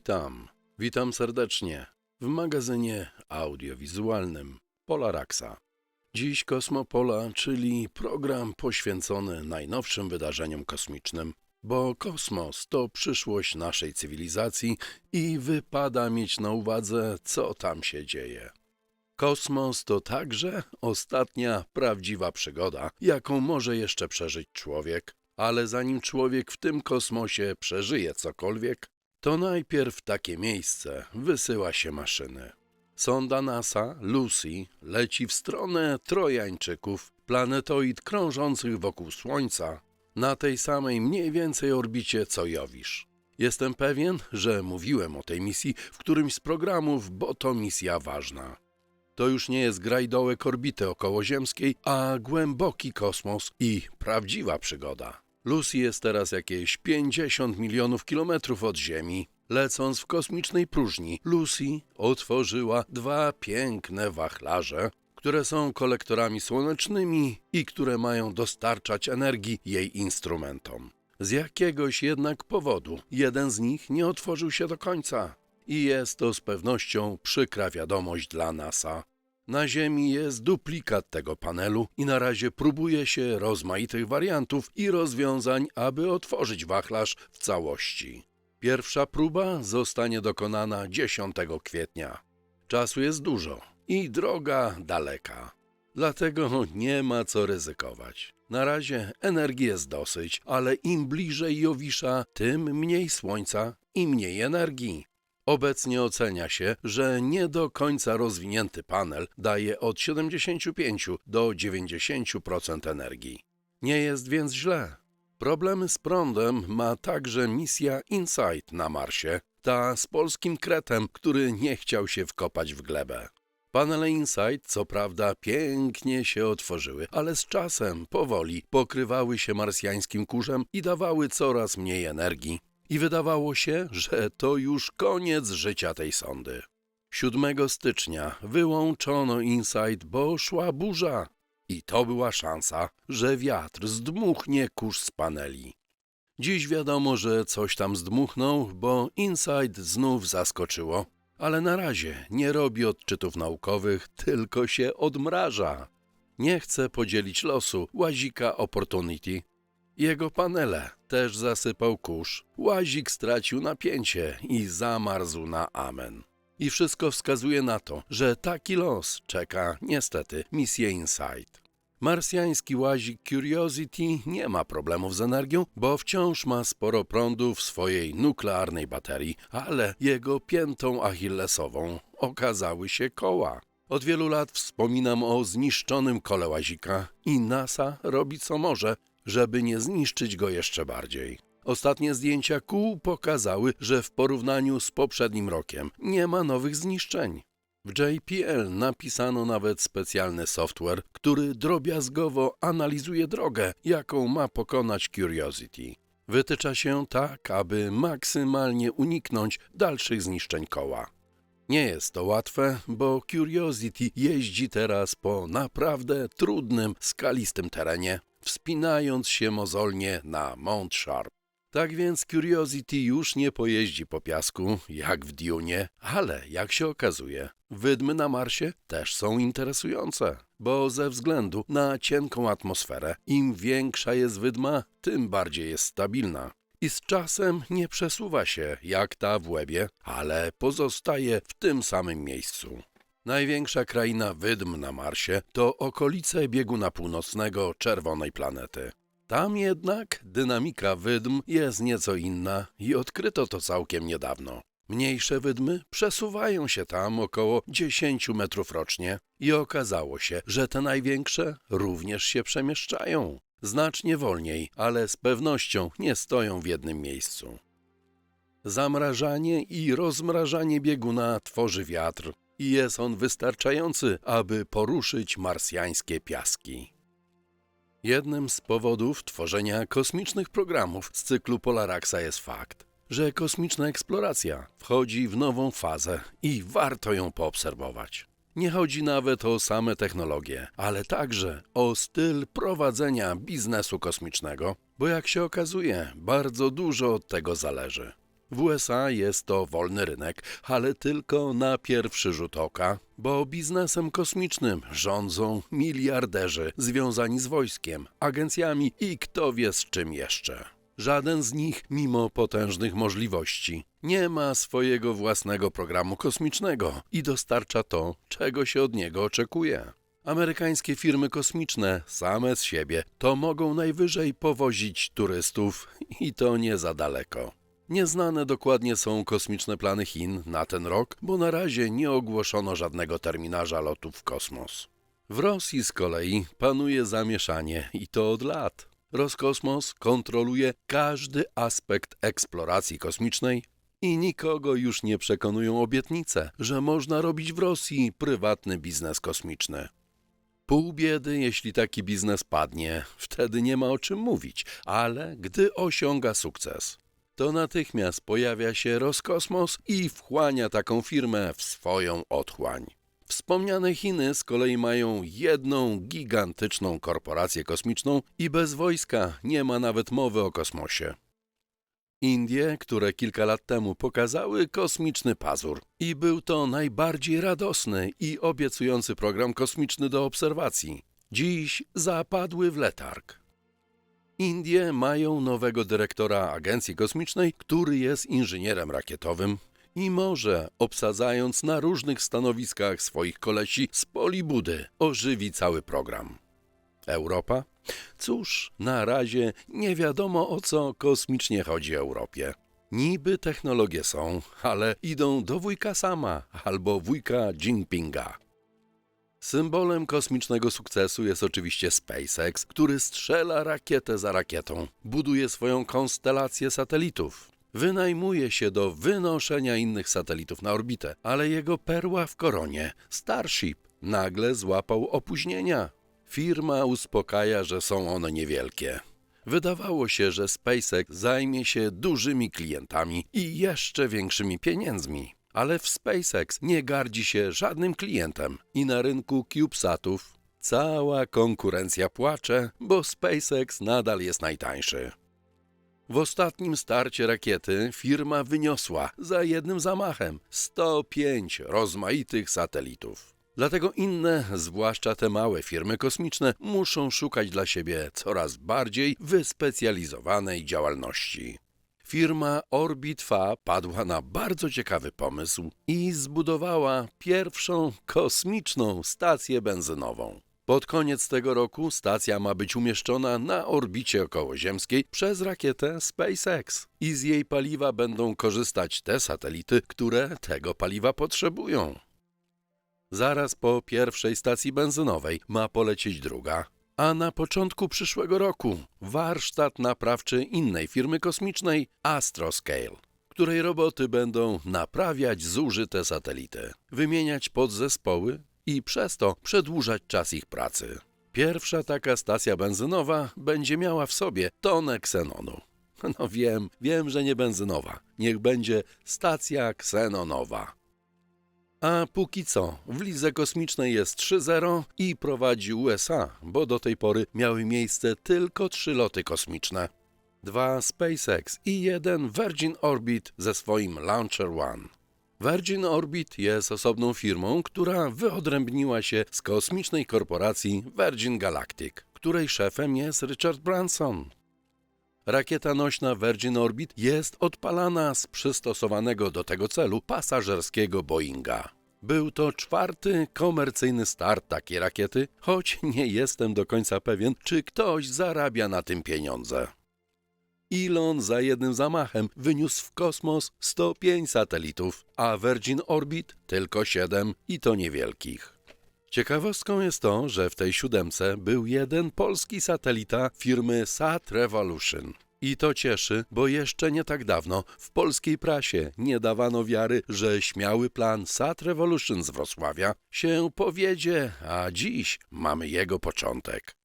Witam, witam serdecznie w magazynie audiowizualnym Polaraxa. Dziś Kosmopola, czyli program poświęcony najnowszym wydarzeniom kosmicznym, bo kosmos to przyszłość naszej cywilizacji i wypada mieć na uwadze, co tam się dzieje. Kosmos to także ostatnia prawdziwa przygoda, jaką może jeszcze przeżyć człowiek, ale zanim człowiek w tym kosmosie przeżyje cokolwiek, to najpierw takie miejsce wysyła się maszyny. Sonda NASA Lucy leci w stronę Trojańczyków, planetoid krążących wokół Słońca, na tej samej mniej więcej orbicie co Jowisz. Jestem pewien, że mówiłem o tej misji w którymś z programów, bo to misja ważna. To już nie jest grajdołek orbity okołoziemskiej, a głęboki kosmos i prawdziwa przygoda. Lucy jest teraz jakieś 50 milionów kilometrów od Ziemi. Lecąc w kosmicznej próżni, Lucy otworzyła dwa piękne wachlarze, które są kolektorami słonecznymi i które mają dostarczać energii jej instrumentom. Z jakiegoś jednak powodu jeden z nich nie otworzył się do końca. I jest to z pewnością przykra wiadomość dla NASA. Na Ziemi jest duplikat tego panelu i na razie próbuje się rozmaitych wariantów i rozwiązań, aby otworzyć wachlarz w całości. Pierwsza próba zostanie dokonana 10 kwietnia. Czasu jest dużo i droga daleka. Dlatego nie ma co ryzykować. Na razie energii jest dosyć, ale im bliżej Jowisza, tym mniej słońca i mniej energii. Obecnie ocenia się, że nie do końca rozwinięty panel daje od 75 do 90% energii. Nie jest więc źle. Problemy z prądem ma także misja InSight na Marsie, ta z polskim kretem, który nie chciał się wkopać w glebę. Panele InSight co prawda pięknie się otworzyły, ale z czasem powoli pokrywały się marsjańskim kurzem i dawały coraz mniej energii. I wydawało się, że to już koniec życia tej sondy. 7 stycznia wyłączono InSight, bo szła burza. I to była szansa, że wiatr zdmuchnie kurz z paneli. Dziś wiadomo, że coś tam zdmuchnął, bo InSight znów zaskoczyło, ale na razie nie robi odczytów naukowych, tylko się odmraża. Nie chce podzielić losu łazika Opportunity. Jego panele też zasypał kurz. Łazik stracił napięcie i zamarzł na amen. I wszystko wskazuje na to, że taki los czeka niestety misję Insight. Marsjański łazik Curiosity nie ma problemów z energią, bo wciąż ma sporo prądu w swojej nuklearnej baterii, ale jego piętą achillesową okazały się koła. Od wielu lat wspominam o zniszczonym kole łazika i NASA robi co może, żeby nie zniszczyć go jeszcze bardziej. Ostatnie zdjęcia kół pokazały, że w porównaniu z poprzednim rokiem nie ma nowych zniszczeń. W JPL napisano nawet specjalny software, który drobiazgowo analizuje drogę, jaką ma pokonać Curiosity. Wytycza się tak, aby maksymalnie uniknąć dalszych zniszczeń koła. Nie jest to łatwe, bo Curiosity jeździ teraz po naprawdę trudnym, skalistym terenie, wspinając się mozolnie na Mount Sharp. Tak więc Curiosity już nie pojeździ po piasku, jak w Dune, ale jak się okazuje, wydmy na Marsie też są interesujące, bo ze względu na cienką atmosferę, im większa jest wydma, tym bardziej jest stabilna. I z czasem nie przesuwa się jak ta w łebie, ale pozostaje w tym samym miejscu. Największa kraina wydm na Marsie to okolice bieguna północnego czerwonej planety. Tam jednak dynamika wydm jest nieco inna i odkryto to całkiem niedawno. Mniejsze wydmy przesuwają się tam około 10 metrów rocznie i okazało się, że te największe również się przemieszczają. Znacznie wolniej, ale z pewnością nie stoją w jednym miejscu. Zamrażanie i rozmrażanie bieguna tworzy wiatr i jest on wystarczający, aby poruszyć marsjańskie piaski. Jednym z powodów tworzenia kosmicznych programów z cyklu Polaraxa jest fakt, że kosmiczna eksploracja wchodzi w nową fazę i warto ją poobserwować. Nie chodzi nawet o same technologie, ale także o styl prowadzenia biznesu kosmicznego, bo jak się okazuje, bardzo dużo od tego zależy. W USA jest to wolny rynek, ale tylko na pierwszy rzut oka, bo biznesem kosmicznym rządzą miliarderzy związani z wojskiem, agencjami i kto wie z czym jeszcze. Żaden z nich, mimo potężnych możliwości, nie ma swojego własnego programu kosmicznego i dostarcza to, czego się od niego oczekuje. Amerykańskie firmy kosmiczne same z siebie to mogą najwyżej powozić turystów i to nie za daleko. Nieznane dokładnie są kosmiczne plany Chin na ten rok, bo na razie nie ogłoszono żadnego terminarza lotów w kosmos. W Rosji z kolei panuje zamieszanie i to od lat. Roskosmos kontroluje każdy aspekt eksploracji kosmicznej i nikogo już nie przekonują obietnice, że można robić w Rosji prywatny biznes kosmiczny. Pół biedy, jeśli taki biznes padnie, wtedy nie ma o czym mówić, ale gdy osiąga sukces, to natychmiast pojawia się Roskosmos i wchłania taką firmę w swoją otchłań. Wspomniane Chiny z kolei mają jedną gigantyczną korporację kosmiczną i bez wojska nie ma nawet mowy o kosmosie. Indie, które kilka lat temu pokazały kosmiczny pazur i był to najbardziej radosny i obiecujący program kosmiczny do obserwacji, dziś zapadły w letarg. Indie mają nowego dyrektora agencji kosmicznej, który jest inżynierem rakietowym i może, obsadzając na różnych stanowiskach swoich kolesi z polibudy, ożywi cały program. Europa? Cóż, na razie nie wiadomo o co kosmicznie chodzi Europie. Niby technologie są, ale idą do wujka sama albo wujka Jinpinga. Symbolem kosmicznego sukcesu jest oczywiście SpaceX, który strzela rakietę za rakietą, buduje swoją konstelację satelitów. Wynajmuje się do wynoszenia innych satelitów na orbitę, ale jego perła w koronie, Starship, nagle złapał opóźnienia. Firma uspokaja, że są one niewielkie. Wydawało się, że SpaceX zajmie się dużymi klientami i jeszcze większymi pieniędzmi. Ale w SpaceX nie gardzi się żadnym klientem i na rynku CubeSatów cała konkurencja płacze, bo SpaceX nadal jest najtańszy. W ostatnim starcie rakiety firma wyniosła za jednym zamachem 105 rozmaitych satelitów. Dlatego inne, zwłaszcza te małe firmy kosmiczne, muszą szukać dla siebie coraz bardziej wyspecjalizowanej działalności. Firma Orbitfa padła na bardzo ciekawy pomysł i zbudowała pierwszą kosmiczną stację benzynową. Pod koniec tego roku stacja ma być umieszczona na orbicie okołoziemskiej przez rakietę SpaceX i z jej paliwa będą korzystać te satelity, które tego paliwa potrzebują. Zaraz po pierwszej stacji benzynowej ma polecieć druga, a na początku przyszłego roku warsztat naprawczy innej firmy kosmicznej Astroscale, której roboty będą naprawiać zużyte satelity, wymieniać podzespoły i przez to przedłużać czas ich pracy. Pierwsza taka stacja benzynowa będzie miała w sobie tonę ksenonu. No wiem, wiem, że nie benzynowa. Niech będzie stacja ksenonowa. A póki co w lidze kosmicznej jest 3-0 i prowadzi USA, bo do tej pory miały miejsce tylko trzy loty kosmiczne. Dwa SpaceX i jeden Virgin Orbit ze swoim Launcher One. Virgin Orbit jest osobną firmą, która wyodrębniła się z kosmicznej korporacji Virgin Galactic, której szefem jest Richard Branson. Rakieta nośna Virgin Orbit jest odpalana z przystosowanego do tego celu pasażerskiego Boeinga. Był to czwarty komercyjny start takiej rakiety, choć nie jestem do końca pewien, czy ktoś zarabia na tym pieniądze. Elon za jednym zamachem wyniósł w kosmos 105 satelitów, a Virgin Orbit tylko 7 i to niewielkich. Ciekawostką jest to, że w tej siódemce był jeden polski satelita firmy Sat Revolution. I to cieszy, bo jeszcze nie tak dawno w polskiej prasie nie dawano wiary, że śmiały plan Sat Revolution z Wrocławia się powiedzie, a dziś mamy jego początek.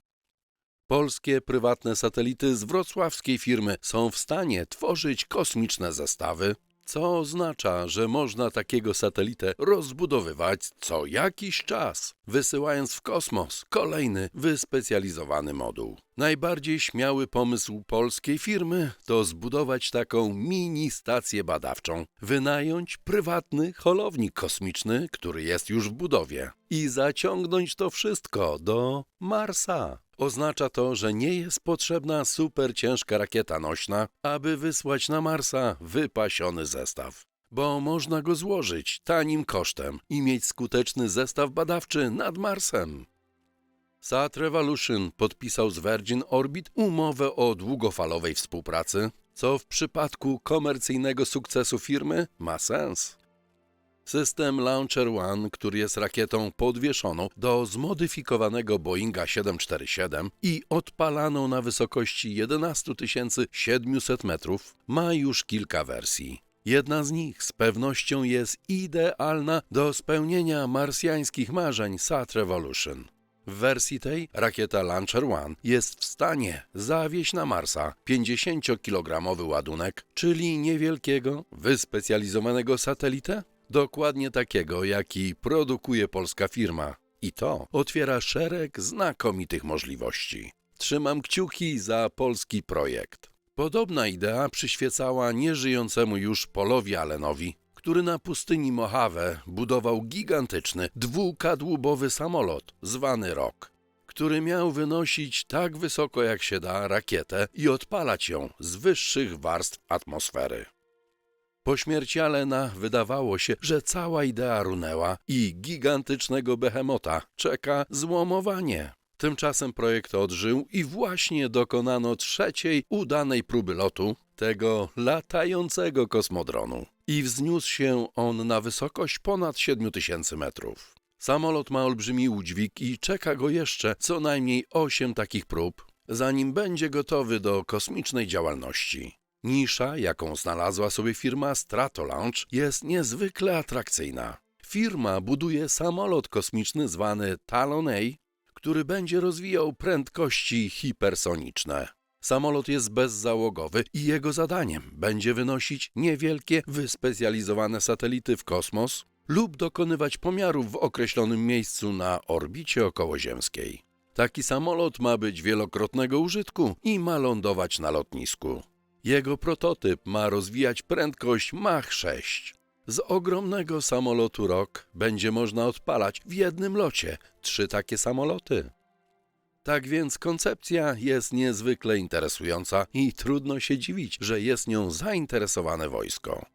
Polskie prywatne satelity z wrocławskiej firmy są w stanie tworzyć kosmiczne zestawy, co oznacza, że można takiego satelitę rozbudowywać co jakiś czas, wysyłając w kosmos kolejny wyspecjalizowany moduł. Najbardziej śmiały pomysł polskiej firmy to zbudować taką mini stację badawczą, wynająć prywatny holownik kosmiczny, który jest już w budowie, i zaciągnąć to wszystko do Marsa. Oznacza to, że nie jest potrzebna super ciężka rakieta nośna, aby wysłać na Marsa wypasiony zestaw. Bo można go złożyć tanim kosztem i mieć skuteczny zestaw badawczy nad Marsem. Sat Revolution podpisał z Virgin Orbit umowę o długofalowej współpracy, co w przypadku komercyjnego sukcesu firmy ma sens. System Launcher One, który jest rakietą podwieszoną do zmodyfikowanego Boeinga 747 i odpalaną na wysokości 11 700 metrów, ma już kilka wersji. Jedna z nich z pewnością jest idealna do spełnienia marsjańskich marzeń Sat Revolution. W wersji tej rakieta Launcher One jest w stanie zawieźć na Marsa 50-kilogramowy ładunek, czyli niewielkiego, wyspecjalizowanego satelitę, dokładnie takiego, jaki produkuje polska firma. I to otwiera szereg znakomitych możliwości. Trzymam kciuki za polski projekt. Podobna idea przyświecała nieżyjącemu już Polowi Allenowi, który na pustyni Mojave budował gigantyczny, dwukadłubowy samolot zwany Rock, który miał wynosić tak wysoko jak się da rakietę i odpalać ją z wyższych warstw atmosfery. Po śmierci Allena wydawało się, że cała idea runęła i gigantycznego behemota czeka złomowanie. Tymczasem projekt odżył i właśnie dokonano trzeciej udanej próby lotu tego latającego kosmodronu. I wzniósł się on na wysokość ponad 7000 metrów. Samolot ma olbrzymi udźwig i czeka go jeszcze co najmniej 8 takich prób, zanim będzie gotowy do kosmicznej działalności. Nisza, jaką znalazła sobie firma Stratolaunch, jest niezwykle atrakcyjna. Firma buduje samolot kosmiczny zwany Talon A, który będzie rozwijał prędkości hipersoniczne. Samolot jest bezzałogowy i jego zadaniem będzie wynosić niewielkie, wyspecjalizowane satelity w kosmos lub dokonywać pomiarów w określonym miejscu na orbicie okołoziemskiej. Taki samolot ma być wielokrotnego użytku i ma lądować na lotnisku. Jego prototyp ma rozwijać prędkość Mach 6. Z ogromnego samolotu Rock będzie można odpalać w jednym locie trzy takie samoloty. Tak więc koncepcja jest niezwykle interesująca i trudno się dziwić, że jest nią zainteresowane wojsko.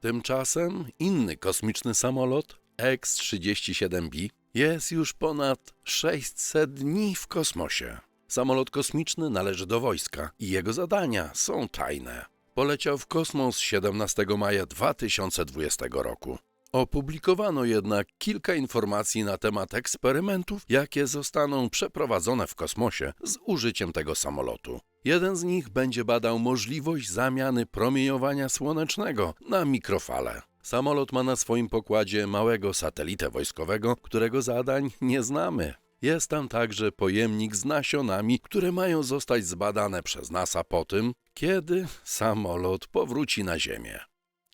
Tymczasem inny kosmiczny samolot, X-37B, jest już ponad 600 dni w kosmosie. Samolot kosmiczny należy do wojska i jego zadania są tajne. Poleciał w kosmos 17 maja 2020 roku. Opublikowano jednak kilka informacji na temat eksperymentów, jakie zostaną przeprowadzone w kosmosie z użyciem tego samolotu. Jeden z nich będzie badał możliwość zamiany promieniowania słonecznego na mikrofale. Samolot ma na swoim pokładzie małego satelitę wojskowego, którego zadań nie znamy. Jest tam także pojemnik z nasionami, które mają zostać zbadane przez NASA po tym, kiedy samolot powróci na Ziemię.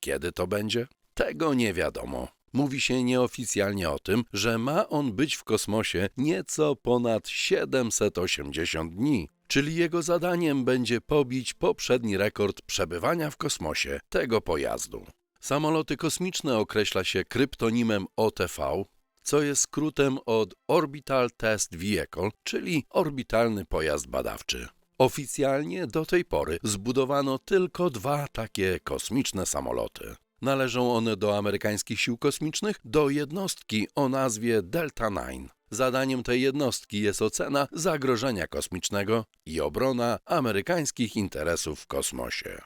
Kiedy to będzie? Tego nie wiadomo. Mówi się nieoficjalnie o tym, że ma on być w kosmosie nieco ponad 780 dni, czyli jego zadaniem będzie pobić poprzedni rekord przebywania w kosmosie tego pojazdu. Samoloty kosmiczne określa się kryptonimem OTV, co jest skrótem od Orbital Test Vehicle, czyli orbitalny pojazd badawczy. Oficjalnie do tej pory zbudowano tylko dwa takie kosmiczne samoloty. Należą one do amerykańskich sił kosmicznych, do jednostki o nazwie Delta Nine. Zadaniem tej jednostki jest ocena zagrożenia kosmicznego i obrona amerykańskich interesów w kosmosie.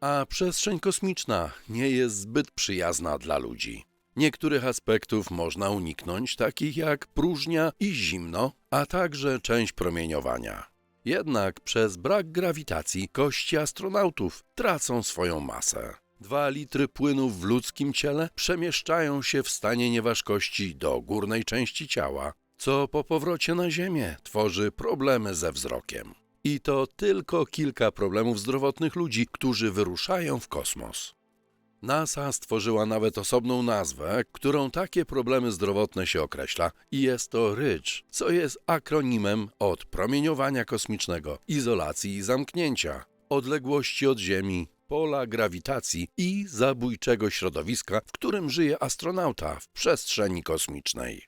A przestrzeń kosmiczna nie jest zbyt przyjazna dla ludzi. Niektórych aspektów można uniknąć, takich jak próżnia i zimno, a także część promieniowania. Jednak przez brak grawitacji kości astronautów tracą swoją masę. Dwa litry płynu w ludzkim ciele przemieszczają się w stanie nieważkości do górnej części ciała, co po powrocie na Ziemię tworzy problemy ze wzrokiem. I to tylko kilka problemów zdrowotnych ludzi, którzy wyruszają w kosmos. NASA stworzyła nawet osobną nazwę, którą takie problemy zdrowotne się określa, i jest to RIDGE, co jest akronimem od promieniowania kosmicznego, izolacji i zamknięcia, odległości od Ziemi, pola grawitacji i zabójczego środowiska, w którym żyje astronauta w przestrzeni kosmicznej.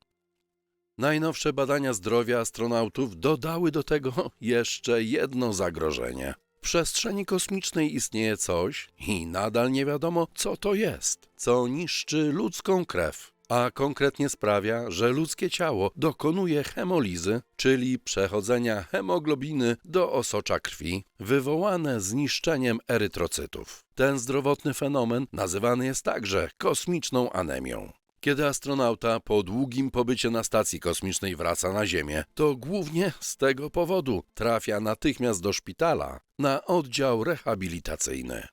Najnowsze badania zdrowia astronautów dodały do tego jeszcze jedno zagrożenie. W przestrzeni kosmicznej istnieje coś i nadal nie wiadomo, co to jest, co niszczy ludzką krew, a konkretnie sprawia, że ludzkie ciało dokonuje hemolizy, czyli przechodzenia hemoglobiny do osocza krwi, wywołane zniszczeniem erytrocytów. Ten zdrowotny fenomen nazywany jest także kosmiczną anemią. Kiedy astronauta po długim pobycie na stacji kosmicznej wraca na Ziemię, to głównie z tego powodu trafia natychmiast do szpitala na oddział rehabilitacyjny.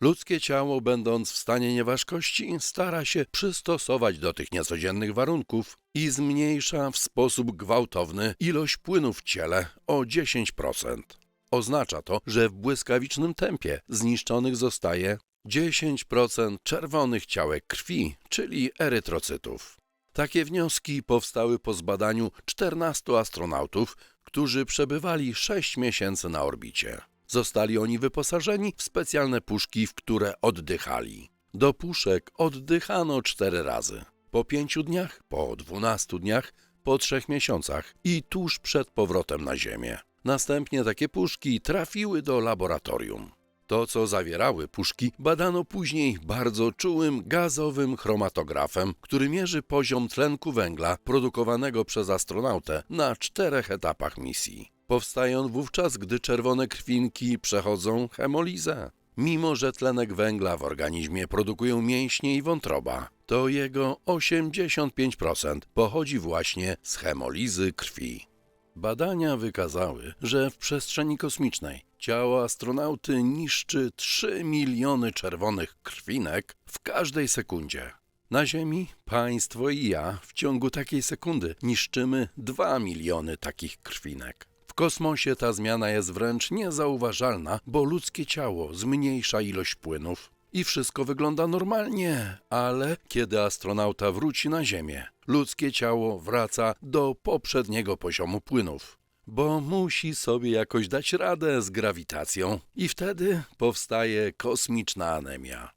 Ludzkie ciało, będąc w stanie nieważkości, stara się przystosować do tych niecodziennych warunków i zmniejsza w sposób gwałtowny ilość płynów w ciele o 10%. Oznacza to, że w błyskawicznym tempie zniszczonych zostaje 10% czerwonych ciałek krwi, czyli erytrocytów. Takie wnioski powstały po zbadaniu 14 astronautów, którzy przebywali 6 miesięcy na orbicie. Zostali oni wyposażeni w specjalne puszki, w które oddychali. Do puszek oddychano 4 razy. Po 5 dniach, po 12 dniach, po 3 miesiącach i tuż przed powrotem na Ziemię. Następnie takie puszki trafiły do laboratorium. To, co zawierały puszki, badano później bardzo czułym gazowym chromatografem, który mierzy poziom tlenku węgla produkowanego przez astronautę na czterech etapach misji. Powstaje on wówczas, gdy czerwone krwinki przechodzą hemolizę. Mimo, że tlenek węgla w organizmie produkują mięśnie i wątroba, to jego 85% pochodzi właśnie z hemolizy krwi. Badania wykazały, że w przestrzeni kosmicznej ciało astronauty niszczy 3 miliony czerwonych krwinek w każdej sekundzie. Na Ziemi państwo i ja w ciągu takiej sekundy niszczymy 2 miliony takich krwinek. Kosmosie ta zmiana jest wręcz niezauważalna, bo ludzkie ciało zmniejsza ilość płynów i wszystko wygląda normalnie, ale kiedy astronauta wróci na Ziemię, ludzkie ciało wraca do poprzedniego poziomu płynów, bo musi sobie jakoś dać radę z grawitacją i wtedy powstaje kosmiczna anemia.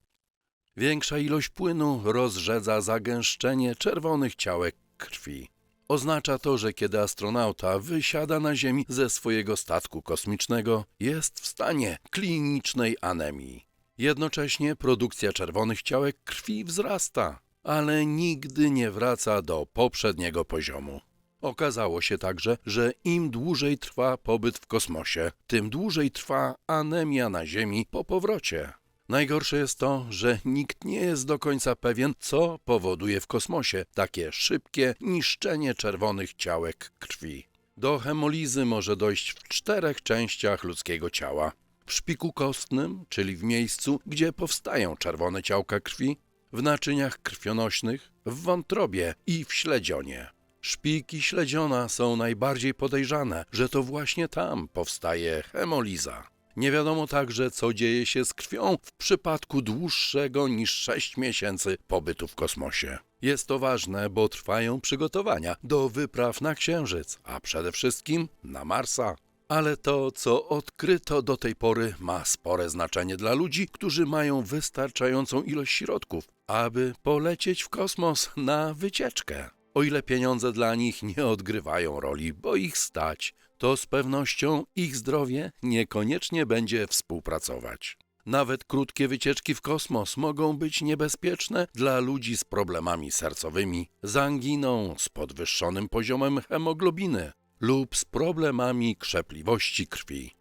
Większa ilość płynu rozrzedza zagęszczenie czerwonych ciałek krwi. Oznacza to, że kiedy astronauta wysiada na Ziemi ze swojego statku kosmicznego, jest w stanie klinicznej anemii. Jednocześnie produkcja czerwonych ciałek krwi wzrasta, ale nigdy nie wraca do poprzedniego poziomu. Okazało się także, że im dłużej trwa pobyt w kosmosie, tym dłużej trwa anemia na Ziemi po powrocie. Najgorsze jest to, że nikt nie jest do końca pewien, co powoduje w kosmosie takie szybkie niszczenie czerwonych ciałek krwi. Do hemolizy może dojść w czterech częściach ludzkiego ciała: w szpiku kostnym, czyli w miejscu, gdzie powstają czerwone ciałka krwi, w naczyniach krwionośnych, w wątrobie i w śledzionie. Szpiki śledziona są najbardziej podejrzane, że to właśnie tam powstaje hemoliza. Nie wiadomo także, co dzieje się z krwią w przypadku dłuższego niż 6 miesięcy pobytu w kosmosie. Jest to ważne, bo trwają przygotowania do wypraw na Księżyc, a przede wszystkim na Marsa. Ale to, co odkryto do tej pory, ma spore znaczenie dla ludzi, którzy mają wystarczającą ilość środków, aby polecieć w kosmos na wycieczkę. O ile pieniądze dla nich nie odgrywają roli, bo ich stać, to z pewnością ich zdrowie niekoniecznie będzie współpracować. Nawet krótkie wycieczki w kosmos mogą być niebezpieczne dla ludzi z problemami sercowymi, z anginą, z podwyższonym poziomem hemoglobiny lub z problemami krzepliwości krwi.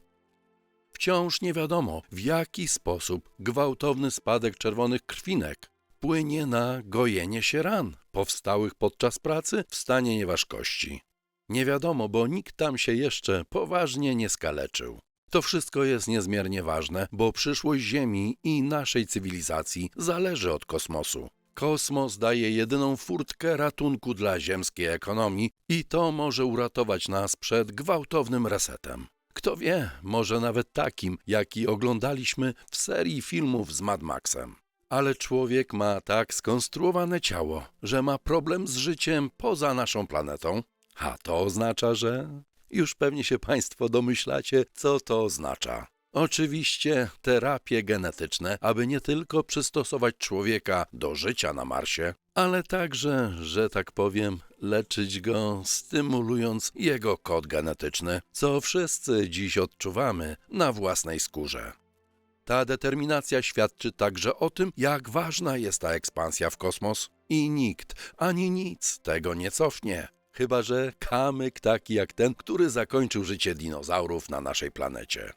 Wciąż nie wiadomo, w jaki sposób gwałtowny spadek czerwonych krwinek wpłynie na gojenie się ran powstałych podczas pracy w stanie nieważkości. Nie wiadomo, bo nikt tam się jeszcze poważnie nie skaleczył. To wszystko jest niezmiernie ważne, bo przyszłość Ziemi i naszej cywilizacji zależy od kosmosu. Kosmos daje jedyną furtkę ratunku dla ziemskiej ekonomii i to może uratować nas przed gwałtownym resetem. Kto wie, może nawet takim, jaki oglądaliśmy w serii filmów z Mad Maxem. Ale człowiek ma tak skonstruowane ciało, że ma problem z życiem poza naszą planetą, a to oznacza, że. Już pewnie się Państwo domyślacie, co to oznacza. Oczywiście terapie genetyczne, aby nie tylko przystosować człowieka do życia na Marsie, ale także, że tak powiem, leczyć go, stymulując jego kod genetyczny, co wszyscy dziś odczuwamy na własnej skórze. Ta determinacja świadczy także o tym, jak ważna jest ta ekspansja w kosmos i nikt ani nic tego nie cofnie. Chyba, że kamyk taki jak ten, który zakończył życie dinozaurów na naszej planecie.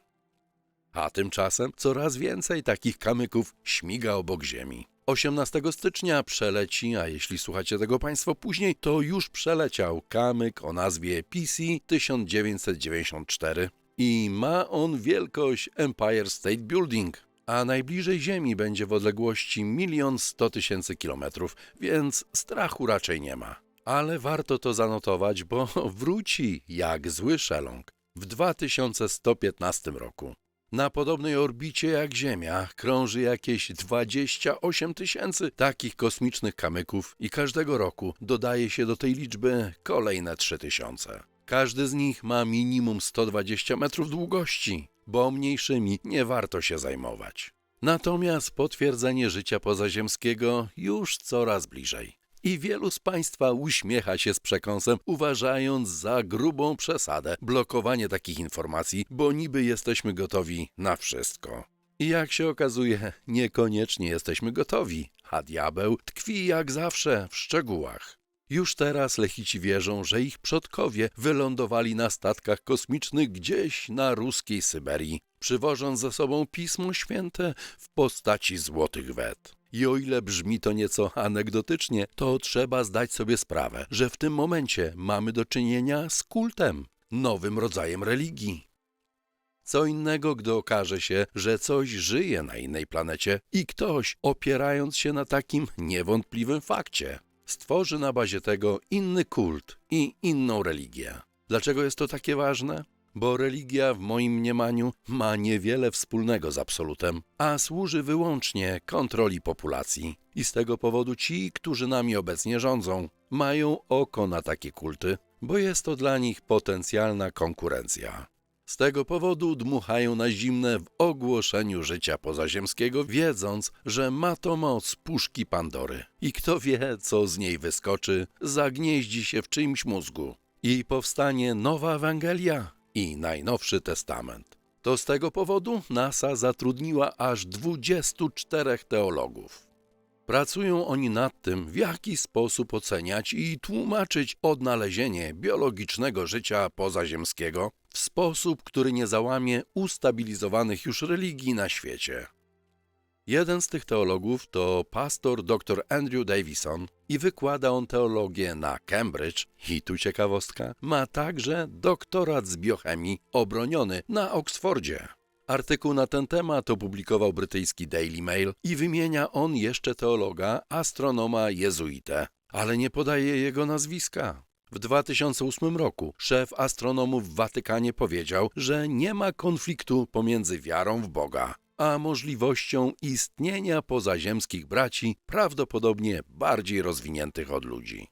A tymczasem coraz więcej takich kamyków śmiga obok Ziemi. 18 stycznia przeleci, a jeśli słuchacie tego Państwo później, to już przeleciał kamyk o nazwie PC 1994 i ma on wielkość Empire State Building, a najbliżej Ziemi będzie w odległości 1 100 tysięcy kilometrów, więc strachu raczej nie ma. Ale warto to zanotować, bo wróci jak zły szeląg w 2115 roku. Na podobnej orbicie jak Ziemia krąży jakieś 28 tysięcy takich kosmicznych kamyków i każdego roku dodaje się do tej liczby kolejne 3 tysiące. Każdy z nich ma minimum 120 metrów długości, bo mniejszymi nie warto się zajmować. Natomiast potwierdzenie życia pozaziemskiego już coraz bliżej. I wielu z Państwa uśmiecha się z przekąsem, uważając za grubą przesadę blokowanie takich informacji, bo niby jesteśmy gotowi na wszystko. I jak się okazuje, niekoniecznie jesteśmy gotowi, a diabeł tkwi jak zawsze w szczegółach. Już teraz lechici wierzą, że ich przodkowie wylądowali na statkach kosmicznych gdzieś na ruskiej Syberii, przywożąc ze sobą Pismo Święte w postaci złotych wet. I o ile brzmi to nieco anegdotycznie, to trzeba zdać sobie sprawę, że w tym momencie mamy do czynienia z kultem, nowym rodzajem religii. Co innego, gdy okaże się, że coś żyje na innej planecie i ktoś, opierając się na takim niewątpliwym fakcie, stworzy na bazie tego inny kult i inną religię. Dlaczego jest to takie ważne? Bo religia w moim mniemaniu ma niewiele wspólnego z absolutem, a służy wyłącznie kontroli populacji. I z tego powodu ci, którzy nami obecnie rządzą, mają oko na takie kulty, bo jest to dla nich potencjalna konkurencja. Z tego powodu dmuchają na zimne w ogłoszeniu życia pozaziemskiego, wiedząc, że ma to moc puszki Pandory. I kto wie, co z niej wyskoczy, zagnieździ się w czyimś mózgu. I powstanie nowa Ewangelia i najnowszy testament. To z tego powodu NASA zatrudniła aż 24 teologów. Pracują oni nad tym, w jaki sposób oceniać i tłumaczyć odnalezienie biologicznego życia pozaziemskiego w sposób, który nie załamie ustabilizowanych już religii na świecie. Jeden z tych teologów to pastor dr Andrew Davison i wykłada on teologię na Cambridge i tu ciekawostka, ma także doktorat z biochemii obroniony na Oksfordzie. Artykuł na ten temat opublikował brytyjski Daily Mail i wymienia on jeszcze teologa, astronoma jezuitę, ale nie podaje jego nazwiska. W 2008 roku szef astronomów w Watykanie powiedział, że nie ma konfliktu pomiędzy wiarą w Boga a możliwością istnienia pozaziemskich braci, prawdopodobnie bardziej rozwiniętych od ludzi.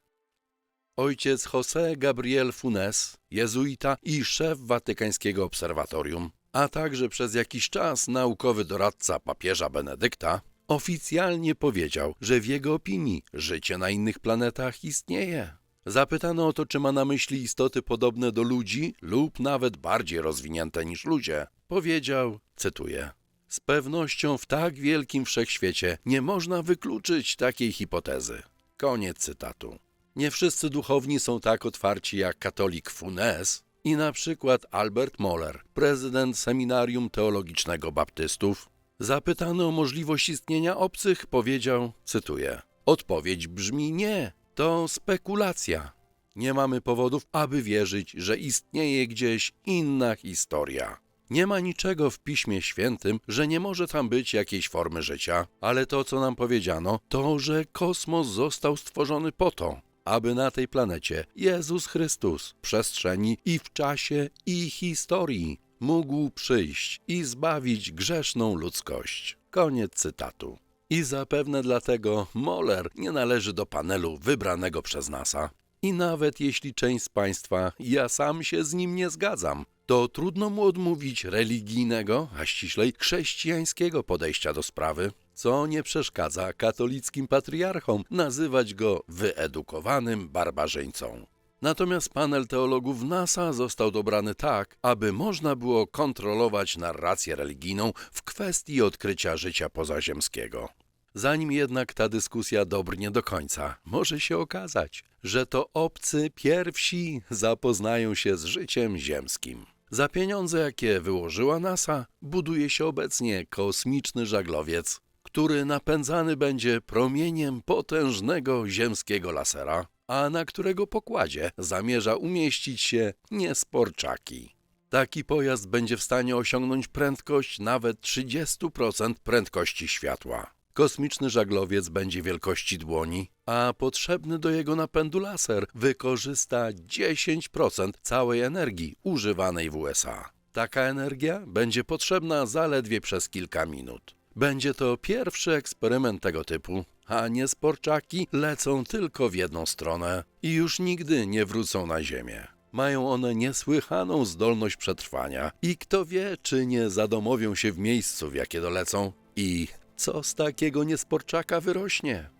Ojciec José Gabriel Funes, jezuita i szef Watykańskiego Obserwatorium, a także przez jakiś czas naukowy doradca papieża Benedykta, oficjalnie powiedział, że w jego opinii życie na innych planetach istnieje. Zapytano o to, czy ma na myśli istoty podobne do ludzi lub nawet bardziej rozwinięte niż ludzie. Powiedział, cytuję: Z pewnością w tak wielkim wszechświecie nie można wykluczyć takiej hipotezy. Koniec cytatu. Nie wszyscy duchowni są tak otwarci jak katolik Funes i na przykład Albert Moller, prezydent Seminarium Teologicznego Baptystów. Zapytany o możliwość istnienia obcych, powiedział, cytuję: Odpowiedź brzmi nie, to spekulacja. Nie mamy powodów, aby wierzyć, że istnieje gdzieś inna historia. Nie ma niczego w Piśmie Świętym, że nie może tam być jakiejś formy życia, ale to, co nam powiedziano, to, że kosmos został stworzony po to, aby na tej planecie Jezus Chrystus, przestrzeni i w czasie i historii mógł przyjść i zbawić grzeszną ludzkość. Koniec cytatu. I zapewne dlatego Moller nie należy do panelu wybranego przez NASA. I nawet jeśli część z Państwa, ja sam się z nim nie zgadzam, to trudno mu odmówić religijnego, a ściślej chrześcijańskiego podejścia do sprawy, co nie przeszkadza katolickim patriarchom nazywać go wyedukowanym barbarzyńcą. Natomiast panel teologów NASA został dobrany tak, aby można było kontrolować narrację religijną w kwestii odkrycia życia pozaziemskiego. Zanim jednak ta dyskusja dobrnie do końca, może się okazać, że to obcy pierwsi zapoznają się z życiem ziemskim. Za pieniądze, jakie wyłożyła NASA, buduje się obecnie kosmiczny żaglowiec, który napędzany będzie promieniem potężnego ziemskiego lasera, a na którego pokładzie zamierza umieścić się niesporczaki. Taki pojazd będzie w stanie osiągnąć prędkość nawet 30% prędkości światła. Kosmiczny żaglowiec będzie wielkości dłoni, a potrzebny do jego napędu laser wykorzysta 10% całej energii używanej w USA. Taka energia będzie potrzebna zaledwie przez kilka minut. Będzie to pierwszy eksperyment tego typu, a niesporczaki lecą tylko w jedną stronę i już nigdy nie wrócą na Ziemię. Mają one niesłychaną zdolność przetrwania i kto wie, czy nie zadomowią się w miejscu, w jakie dolecą i co z takiego niesporczaka wyrośnie.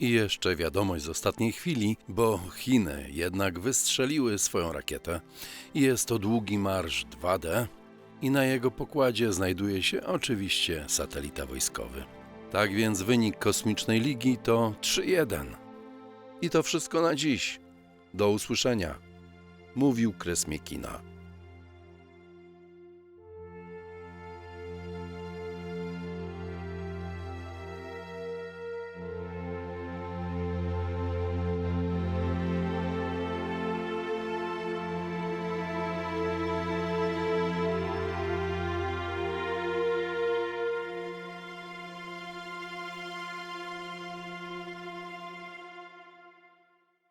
I jeszcze wiadomość z ostatniej chwili, bo Chiny jednak wystrzeliły swoją rakietę. Jest to długi marsz 2D i na jego pokładzie znajduje się oczywiście satelita wojskowy. Tak więc wynik kosmicznej ligi to 3-1. I to wszystko na dziś. Do usłyszenia. Mówił Krys Miekina.